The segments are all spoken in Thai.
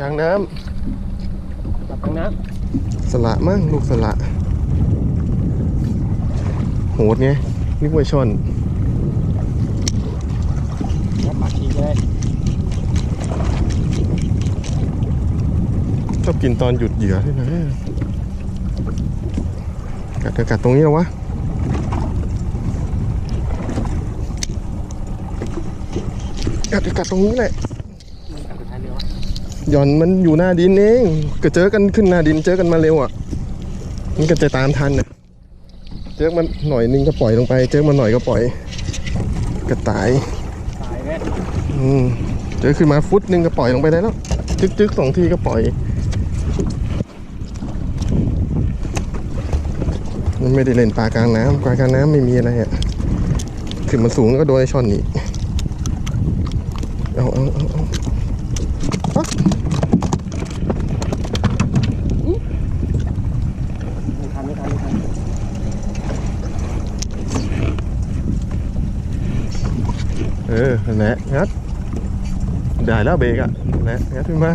กลางน้จับทางน้ำสละมั่งลูกสละ โหดไงนึกว่าช่อนำแล้วปากฉีกเลยชอบกินตอนหยุดเหยื่อด้วยนะกัดกัดกัดตรงนี้เหรอวะกัดกัดตรงนี้แหละ มันกัดสุดท้ายเร็วอะ หย่อนมันอยู่หน้าดินเองก็เจอกันขึ้นหน้าดินเจอกันมาเร็วอะ มันก็จะตามทันน่ะเจอมันหน่อยนึงก็ปล่อยลงไป เจอมันหน่อยก็ปล่อยกระต่ายตายไหมอืมเจอขึ้นมาฟุตหนึงก็ปล่อยลงไปได้แล้วจึกจึกสองทีก็ปล่อย มันไม่ได้เล่นปลากลางน้ำปลากลางน้ำไม่มีอะไรอะขึ้นมาสูงแล้วก็โดนไอ้ช่อนอีกเอาเอาเอาเอาปั๊บ ไม่ทันไม่ทันไม่ทัน เออนั่นแหละงัด ได้แล้วเบรกอะนั่นแหละงัดขึ้นมา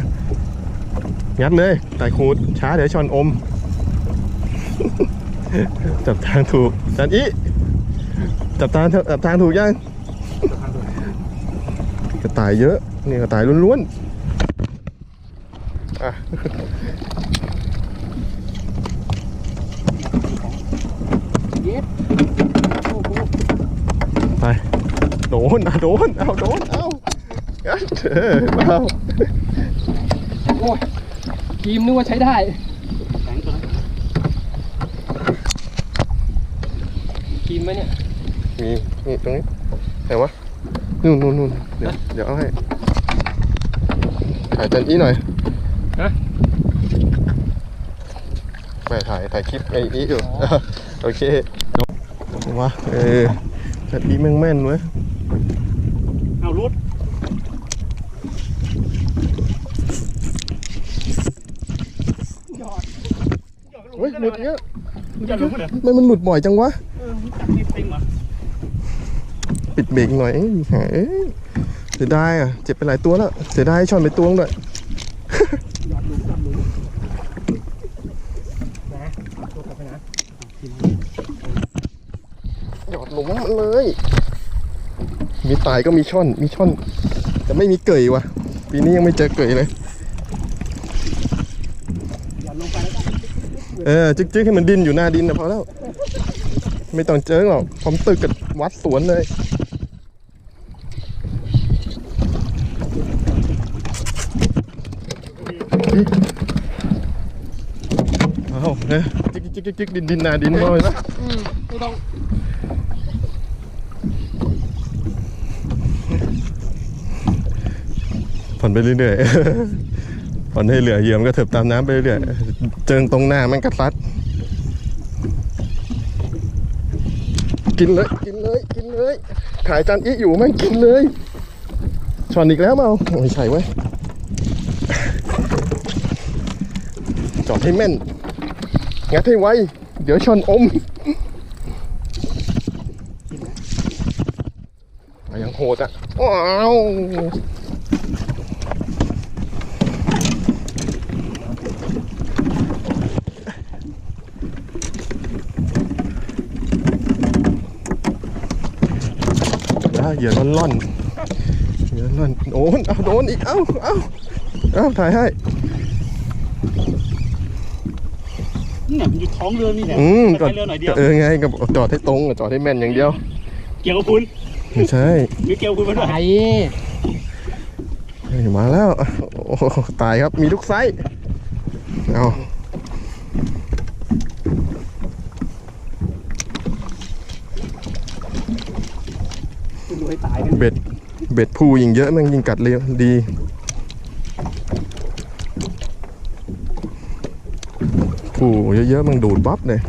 งัดเลยไต่ขูดช้าเดี๋ยวชอนอม จับทางถูกจันอีจับทางจับทางถูกยังกระต่ายเยอะ นี่กระต่ายล้วนๆอะเย็ดโอ้โห ไป โดนเอาโดนเอาโดนเอางัดเออเอาโอ้ยทีมนึกว่าใช้ได้ทีมไหมเนี่ยมีนี่ตรงนี้ไหนวะนู่นนู่นนู่นเดี๋ยวเดี๋ยวเอาให้ถ่ายจันอีหน่อยฮะไม่ถ่ายถ่ายคลิปไอ้อีอยู่โอเคว้าเออจันอีแม่งแม่นเว้ย เอารุด เฮ้ยหลุดเงี้ย จะรู้เหรอทำไมมันหลุดบ่อยจังวะจับนี่เต็มเหรอปิดเบรกหน่อยเอ้ยหาเอ้ยเสียดายอะ เจ็บไปหลายตัวแล้ว เสียดายช่อนไปตัวงด้วยหยอดหลุมหยหัวกลับไปนะหยอดหลุมมันเลย มีตายก็มีช่อน มีช่อน แต่ไม่มีเกยว่ะ ปีนี้ยังไม่เจอเกยเลย หยอดลงไปแล้วก็ เออจึ๊กๆให้มันดินอยู่หน้าดินนะพอแล้ว ไม่ต้องเจอหรอกพร้อมตึกกับวัดสวนเลยเอาเนี่ยจิกจิกจิกจิกดินดินหนาดินมาเลยนะอืมไม่ต้องผ่อนไปเรื่อยๆ ผ่อนให้เหลือเหยื่อมันก็เถิบตามน้ำไปเรื่อยๆเจิงตรงหน้ามันก็ซัด กินเลยกินเลยกินเลยขายจานอีอยู่แม่งกินเลยช้อนอีกแล้วเมาไม่ใช่เว้ยจอดให้แม่น งัดให้ไว เดี๋ยวชอนอมอะยังโหดอะว้าว เหยื่อร่อนร่อนๆเหยื่อร่อนโดนเอาโดนอีกเอาเอาเอาถ่ายให้เนี่ยมันอยู่ท้องเรือนี่แหละอืมไปก็เรือหน่อยเดียวก็เออไงก็จอดให้ตรงอะจอดให้แม่นอย่างเดียว เกี่ยวกับคุณไม่ใช่หรือเกี่ยวกับคุณมาด้วยไอ้เฮ้ยมาแล้วโอ้โหตายครับมีทุกไซส์เอา ไปตายเบ็ดเบ็ดพูยิงเยอะแม่งยิงกัดเลยดี ผูเยอะๆมันดูดปั๊บเลย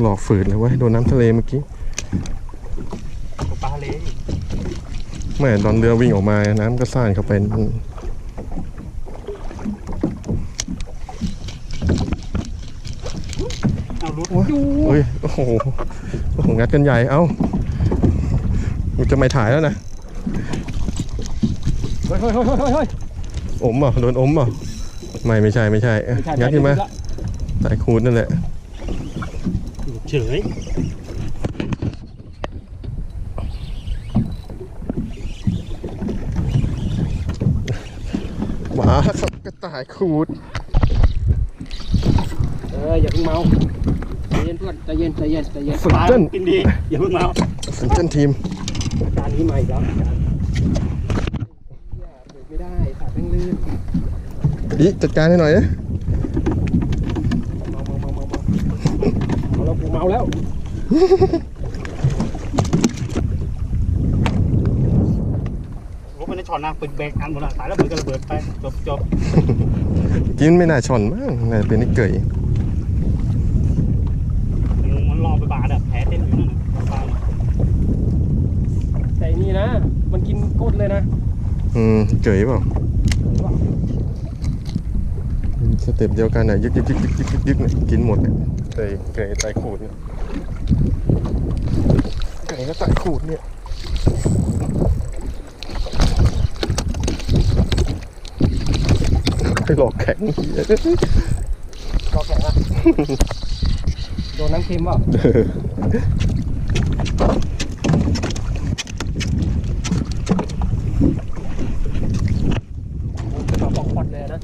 หลอกฝืนเลยเว้ยโดนน้ำทะเลเมื่อกี้ปลาเลยม่ตอนเรือวิ่งออกมา น้ำก็ซ่านเข้าไปเอารุดเฮ้ยโอ้โหโอ้โหงัดกันใหญ่ เอ้ามันจะไม่ถ่ายแล้วนะ เฮ้ยเฮ้ยเฮ้ยเฮ้ยเฮ้ยอมเปล่ะโดนอมเปล่ะไม่ไม่ใช่ไม่ใช่เอ้ยไม่ใช่งัดขึ้นมาไม่ใช่สายคูดนั่นแหละ เฉยหมาครับกระต่ายคูด เอออย่าเพิ่งเมาใจเย็นเพื่อนใจเย็นใจเย็นใจเย็นสุดปลาเจ้นกินดีอย่าเพิ่งมาเอาสุดเจ้นทีม จานนี้มาอีกแล้วจานอย่าเบรกไม่ได้ตัดแม่งลื่น อีจัดการให้หน่อยนะ เมาเมาเมาเมาเมา เอาแล้วกูเมาแล้วรถไปในช็อตนะปิดเบรกอันหมดละสายแล้วเบิดก็ระเบิดไปจบจบกินไม่น่าช่อนมั้งน่าจะเป็นนิกเกยมันรอไปบาดอะแผลเต็มอยู่นั่นน่ะปลาเนี่ยแต่นี่นะ มันกินก้นเลยนะ อืมเกยเปล่าสเต็ปเดียวกันอะยึกยึกยึกยึกยึกยึกยึกเนี่ยกินหมดเนี่ย เกยเกยตายขูดเนี่ยเกยก็ตายขูดเนี่ยไปหลอกแข็งรอแข็งอะโดนน้ำเค็มเปล่าปลาปอกพอดเลยนะ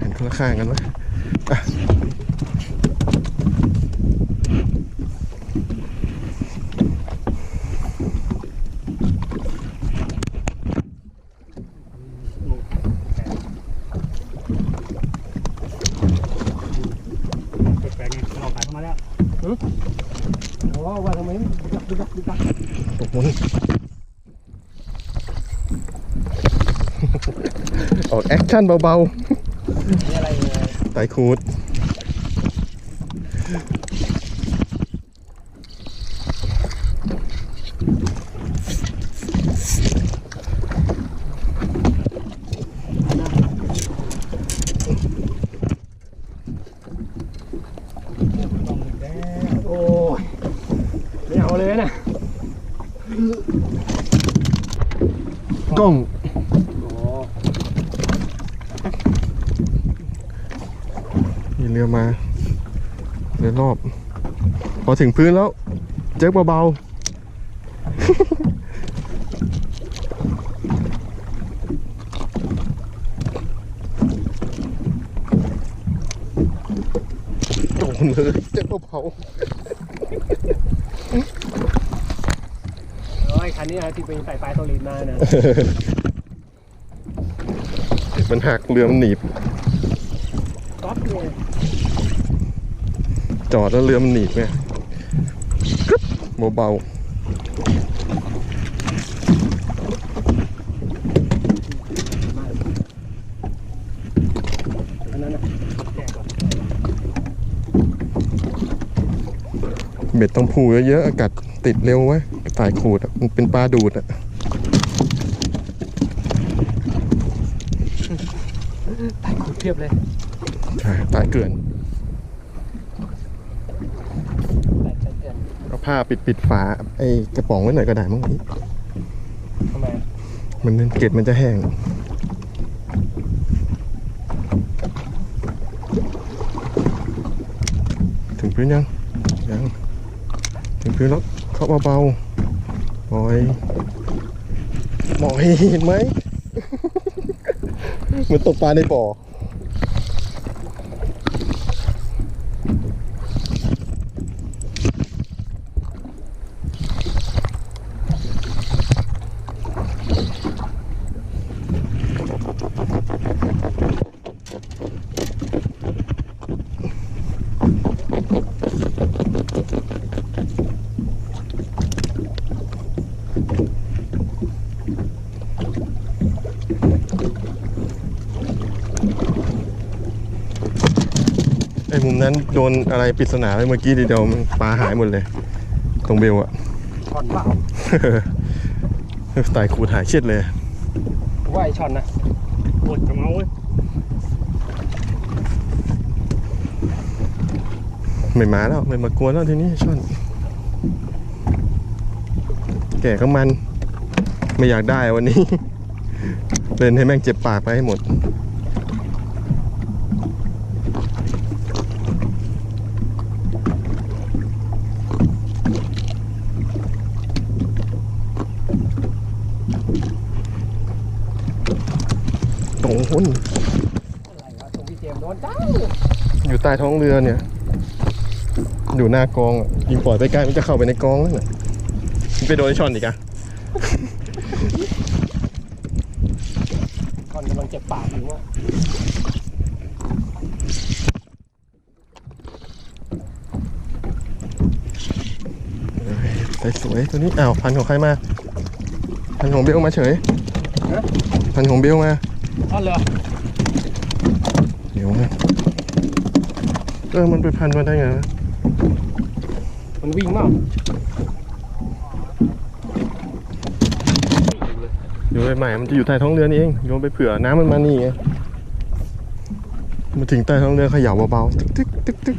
หันคนละ ข้างกันไหมอะแปลกๆไงมันออกสายเข้ามาแล้วโอ้ว่าทำไมไม่ดึกดักดึกดักดึกดักตกมุนออกแอคชั่นเบานี่อะ ไรเนี่ยๆตายขูดโอ้ยไม่เอาเลยนะกล้องโอ้ มีเรือมาเรือรอบ พอถึงพื้นแล้ว เจ๊กเบาๆโดนเลยเจ๊กเบาโอ้ยคันนี้นะที่เป็นสายไฟโซลิดมาเนี่ยๆมันหักเรือมันหนีบ ก๊อปเลยจอดแล้วเรือมันหนีบไงกรึ๊บเบาอันนั้นนะแก่กว่าๆเบ็ดต้องผูเยอะๆ อากาศติดเร็วไว้กระต่ายขูดอะมันเป็นปลาดูดอะตายขูดเพียบเลย ใช่ตายเกลื่อนตายใจเกินเอาผ้าปิดปิดฝาไอ้กระป๋องไว้หน่อยก็ได้มั้งนี้ทำไมมันเกล็ดมันจะแห้งถึงพื้นยังยังถึงพื้นแล้วเข้าเบาๆปล่อยหมอยเห็นไหมเหมือนตกปลาในบ่อ นั้นโดนอะไรปริศนาไปเมื่อกี้ทีเดียวมันปลาหายหมดเลย ตรงเบลอะช่อนเปล่าตายขูดหายเช็ดเลยว่าไอช่อนนะปวดจะเมาเว้ยไม่มาแล้วไม่มากวนแล้วทีนี้ช่อน แก่ก็มัน ไม่อยากได้วันนี้ เล่นให้แม่งเจ็บปากไปให้หมด ตรงหุ้นอะไรวะตรงพี่เจมส์โดนจ้าอยู่ใต้ท้องเรือเนี่ย อยู่หน้ากองอะยิงปล่อยไปไกลมันจะเข้าไปในกองแล้วน่ะมันไปโดนไอ้ช่อนอีกอะช่อนกำลังเจ็บปากอยู่ว่าใส่สวยตัวนี้อ้าวพันของใครมา พันของเบลมาเฉย พันของเบลมา ช่อนเลยเดี๋ยวนะเออมันไปพันมาได้ไงวะมันวิ่งเปล่าโยนไปใหม่มันจะอยู่ใต้ท้องเรือนี่เองโยนไปเผื่อน้ำมันมานี่ไงมาถึงใต้ท้องเรือเขย่าเบาๆตึ๊กตึ๊กตึ๊กตึ๊ก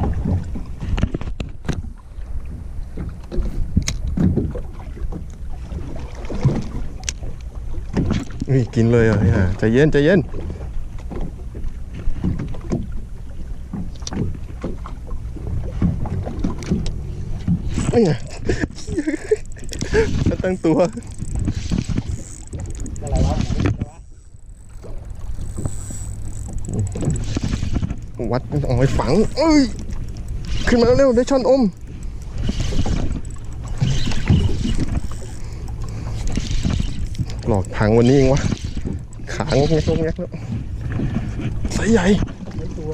นี่กินเลยเหรอเนี่ยใจเย็นใจเย็นนี่ไงตั้งตัววัดเอาไว้ฝังเอ้ย ขึ้นมาเร็วๆได้ช่อนอม หลอกพังวันนี้เองวะ ขางงกแงกงกแงกแล้วไซส์ใหญ่ไม่ตัว